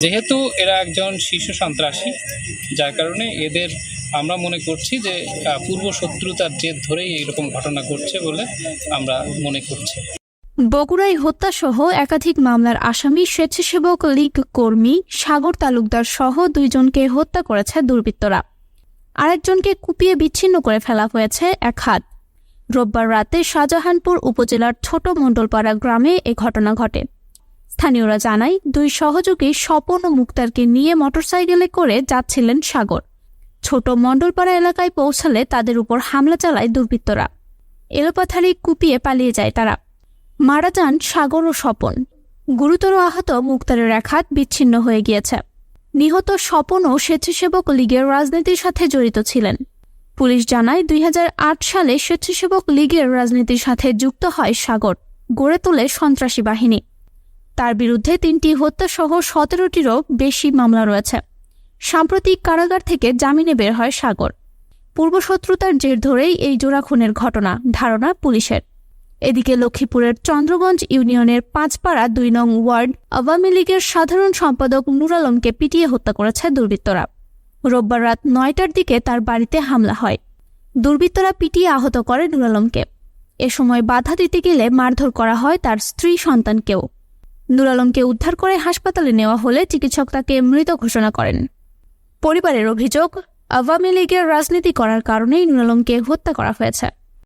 যেহেতু এরা একজন শীর্ষ সন্ত্রাসী, যার কারণে এদের আমরা মনে করছি যে পূর্ব শত্রুতার জেদ ধরেই এরকম ঘটনা ঘটছে বলে আমরা মনে করছি। বগুড়ায় হত্যাসহ একাধিক মামলার আসামি স্বেচ্ছাসেবক লীগ কর্মী সাগর তালুকদার সহ দুইজনকে হত্যা করেছে দুর্বৃত্তরা। আরেকজনকে কুপিয়ে বিচ্ছিন্ন করে ফেলা হয়েছে এক হাত। রোববার রাতে শাহজাহানপুর উপজেলার ছোট মণ্ডলপাড়া গ্রামে এ ঘটনা ঘটে। স্থানীয়রা জানায়, দুই সহযোগী স্বপন ও মুক্তারকে নিয়ে মোটরসাইকেলে করে যাচ্ছিলেন সাগর। ছোট মণ্ডলপাড়া এলাকায় পৌঁছালে তাদের উপর হামলা চালায় দুর্বৃত্তরা। এলোপাথারি কুপিয়ে পালিয়ে যায় তারা। মারা যান সাগর ও স্বপন। গুরুতর আহত মুক্তারের এক হাত বিচ্ছিন্ন হয়ে গিয়েছে। নিহত স্বপনও স্বেচ্ছাসেবক লীগের রাজনীতির সাথে জড়িত ছিলেন। পুলিশ জানায়, দুই হাজার আট সালে স্বেচ্ছাসেবক লীগের রাজনীতির সাথে যুক্ত হয় সাগর, গড়ে তোলে সন্ত্রাসী বাহিনী। তার বিরুদ্ধে তিনটি হত্যাসহ সতেরোটিরও বেশি মামলা রয়েছে। সাম্প্রতিক কারাগার থেকে জামিনে বের হয় সাগর। পূর্বশত্রুতার জের ধরেই এই জোড়া খুনের ঘটনা, ধারণা পুলিশের। এদিকে লক্ষ্মীপুরের চন্দ্রগঞ্জ ইউনিয়নের পাঁচপাড়া দুই নং ওয়ার্ড আওয়ামী লীগের সাধারণ সম্পাদক নুর আলমকে পিটিয়ে হত্যা করেছে দুর্বৃত্তরা। রোববার রাত নয়টার দিকে তার বাড়িতে হামলা হয়। দুর্বৃত্তরা পিটিয়ে আহত করে নুর আলমকে এ সময় বাধা দিতে গেলে মারধর করা হয় তার স্ত্রী সন্তানকেও। নুর আলমকে উদ্ধার করে হাসপাতালে নেওয়া হলে চিকিৎসক তাকে মৃত ঘোষণা করেন। পরিবারের অভিযোগ, আওয়ামী লীগের রাজনীতি করার কারণেই নুরালমকে হত্যা করা হয়েছে।